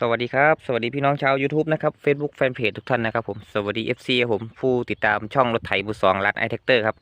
สวัสดีครับ สวัสดีพี่น้องชาว YouTube นะครับ Facebook Fanpage ทุกท่านนะครับผมสวัสดี FC ครับผมผู้ติดตามช่องรถไถมือสองร้านไอเทคเตอร์ครับ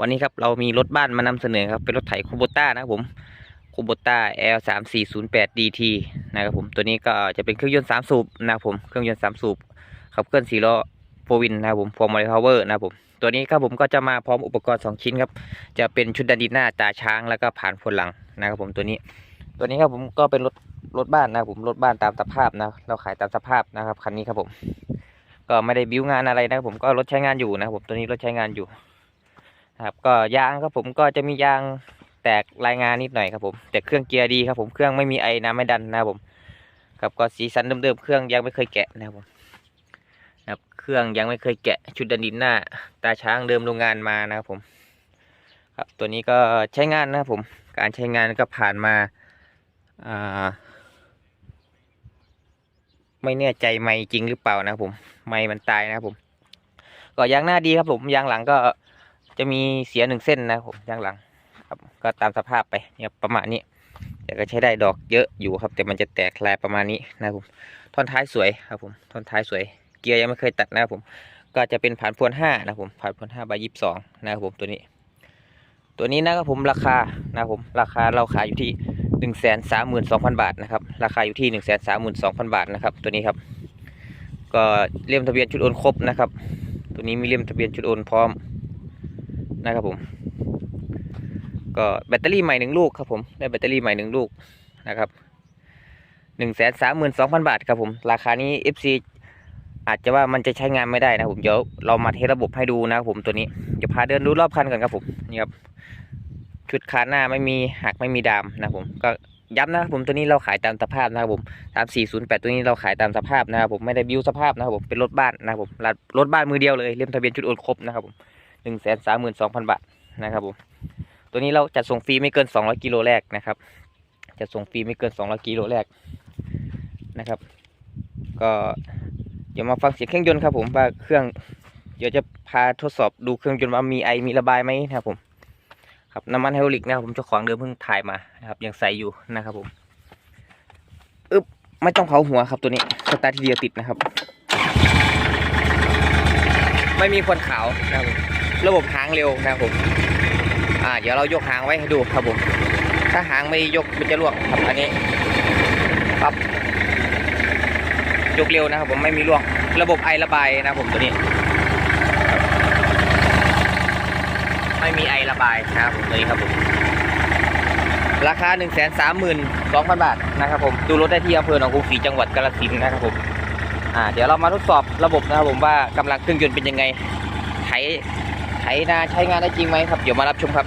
วันนี้ครับเรามีรถบ้านมานำเสนอครับเป็นรถไถคูโบต้านะครับผมคูโบต้า L 3 4 0 8 DT นะครับผมตัวนี้ก็จะเป็นเครื่องยนต์3สูบนะครับผมเครื่องยนต์3สูบขับเคลื่อน4ล้อโฟวินนะครับผมฟอร์มอลพาวเวอร์นะครับผมตัวนี้ครับผมก็จะมาพร้อมอุปกรณ์ 2 ชิ้นครับจะเป็นชุดดันดินหน้าตาช้างแล้วก็ผ่านพลหลังนะครับผมตัวนี้ ตัวนี้ครับผมก็เป็นรถ รถบ้านนะผมรถบ้านตามสภาพนะ เราขายตามสภาพนะครับคันนี้ครับผม ก็ไม่ได้บิ้วงานอะไรนะครับผมก็รถใช้งานอยู่นะครับผมตัวนี้รถใช้งานอยู่ครับ ก็ยางครับผมก็จะมียางแตกรายงานนิดหน่อยครับผมแต่เครื่องเกียร์ดีครับผมเครื่องไม่มีไอน้ำไม่ดันนะครับผมครับก็สีสันเดิมๆเครื่องยังไม่เคยแกะนะครับผมครับเครื่องยังไม่เคยแกะชุดดันดินหน้า ตาช้างเดิมโรงงานมานะครับผม ครับตัวนี้ก็ใช้งานนะครับผม การใช้งานก็ผ่านมาอ่า ไม่แน่ใจไม่จริงหรือเปล่านะผม ไม่มันตายนะผม ก็ยางหน้าดีครับผมยางหลังก็จะมีเสียหนึ่งเส้นนะผมยางหลัง ครับก็ตามสภาพไปเนี่ยประมาณนี้แต่ก็ใช้ได้ดอกเยอะอยู่ครับ แต่มันจะแตกลายประมาณนี้นะผมท่อนท้ายสวยครับผมท่อนท้ายสวย เกียร์ยังไม่เคยตัดนะครับผม ก็จะเป็นผ่านพวนห้านะผมผ่านพวนห้าใบยี่สิบสองนะครับผมตัวนี้ ตัวนี้นะครับผมราคานะผมราคาเราขายอยู่ที่ หนึ่งแสนสามหมื่นสองพันบาทนะครับ ราคาอยู่ที่หนึ่งแสนสามหมื่นสองพันบาทนะครับ ตัวนี้ครับ ก็เลี่ยมทะเบียนชุดโอนครบนะครับ ตัวนี้มีเลี่ยมทะเบียนชุดโอนพร้อมนะครับผม ก็แบตเตอรี่ใหม่หนึ่งลูกครับผมได้แบตเตอรี่ใหม่หนึ่งลูกนะครับหนึ่งแสนสามหมื่นสองพันบาทครับผม ราคานี้ FC อาจจะว่ามันจะใช้งานไม่ได้นะผมเดี๋ยวเรามาเทสระบบให้ดูนะครับผมตัวนี้เดี๋ยวพาเดินดูรอบคันก่อนครับผมนี่ครับ ชุดคาหน้าไม่มีหักไม่มีดามนะผมก็ย้ำนะครับผมตัวนี้เราขายตามสภาพนะครับผมสามสี่ศูนย์แปดตัวนี้เราขายตามสภาพนะครับผมไม่ได้บิวสภาพนะครับผมเป็นรถบ้านนะครับผมรถบ้านมือเดียวเลยเล่มทะเบียนชุดโอนครบนะครับผมหนึ่งแสนสามหมื่นสองพันบาทนะครับผมตัวนี้เราจัดส่งฟรีไม่เกินสองร้อยกิโลแรกนะครับจัดส่งฟรีไม่เกินสองร้อยกิโลแรกนะครับ ก็เดี๋ยวมาฟังเสียงเครื่องยนต์ครับผมว่าเครื่องเดี๋ยวจะพาทดสอบดูเครื่องยนต์ว่ามีไอมีระบายไหมนะครับผม ครับน้ำมันไฮดรอลิกนะครับผมเจ้าของเดิมเพิ่งถ่ายมานะครับ ยังใส่อยู่นะครับผมอึบไม่ต้องเผาหัวครับตัวนี้สตาร์ททีเดียวติดนะครับ ไม่มีควันขาวนะครับผมระบบหางเร็วนะครับผมอ่าเดี๋ยวเรายกหางไว้ให้ดูครับผมถ้าหางไม่ยกมันจะลวกครับอันนี้ปั๊บยกเร็วนะครับผมไม่มีลวกระบบไอระบายนะครับผมตัวนี้ ไม่มีไอระบายครับผมตัวนี้ครับผมราคา 1 3 2 0 0 0 บาทนะครับผมดูรถได้ที่อำเภอหนองกรุงศรีจังหวัดกาฬสินธุ์นะครับผมอ่าเดี๋ยวเรามาทดสอบระบบนะครับผมว่ากำลังเครื่องยนต์เป็นยังไงไถไถนาใช้งานได้จริงไหมครับ เดี๋ยวมารับชมครับ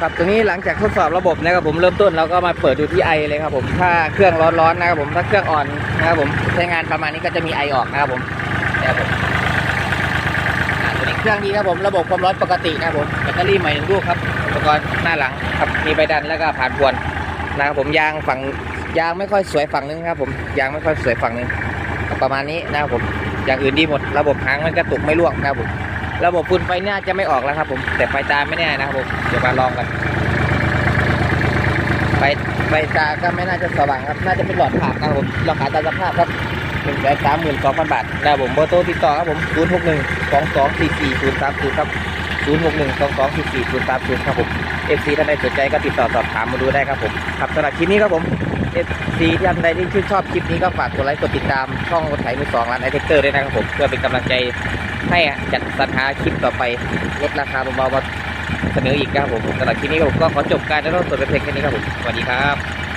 ครับตรงนี้หลังจากทดสอบระบบนะครับผมเริ่มต้นเราก็มาเปิดดูที่ไอเลยครับผมถ้าเครื่องร้อนๆนะครับผมถ้าเครื่องอ่อนนะครับผมใช้งานประมาณนี้ก็จะมีไอออกนะครับผมนะครับผมตัวนี้เครื่องดีครับผมระบบความร้อนปกตินะครับผมแบตเตอรี่ใหม่หนึ่งลูกครับอุปกรณ์หน้าหลังครับมีใบดันแล้วก็ผ่านพวนนะครับผมยางฝั่งยางไม่ค่อยสวยฝั่งนึงครับผมยางไม่ค่อยสวยฝั่งนึงประมาณนี้นะครับผมอย่างอื่นดีหมดระบบหางมันกระตุกไม่ร่วงนะครับผม ระบบฝุ่นไฟน่าจะไม่ออกแล้วครับ ผม แต่ไฟตาไม่แน่นะครับผมเดี๋ยวมาลองกันไฟไฟตาก็ไม่น่าจะสว่างครับ น่าจะเป็นหลอดขาดนะครับผมหลอดขาดตามสภาพครับหนึ่งแสนสามหมื่นสองพันบาทนะครับผมเบอร์โทรติดต่อครับผมศูนย์หกหนึ่งสองสองสี่สี่ศูนย์สามศูนย์ครับศูนย์หกหนึ่งสองสองสี่สี่ศูนย์สามศูนย์ครับผมเอฟซีท่านใดสนใจก็ติดต่อสอบถามมาดูได้ครับผมครับสำหรับคลิปนี้ครับผม เอฟซีท่านใดที่ชื่นชอบคลิปนี้ก็ฝากกดไลค์กดติดตามช่องรถไถมือสองร้านไอเทคเตอร์ด้วยนะครับผมเพื่อเป็นกำลังใจให้จัดสรรหาคลิปต่อไปลดราคาเบาๆมาเสนออีกครับผมสำหรับคลิปนี้ผมก็ขอจบการแล้วก็สดเป็นเพลงแค่นี้ครับผมสวัสดีครับ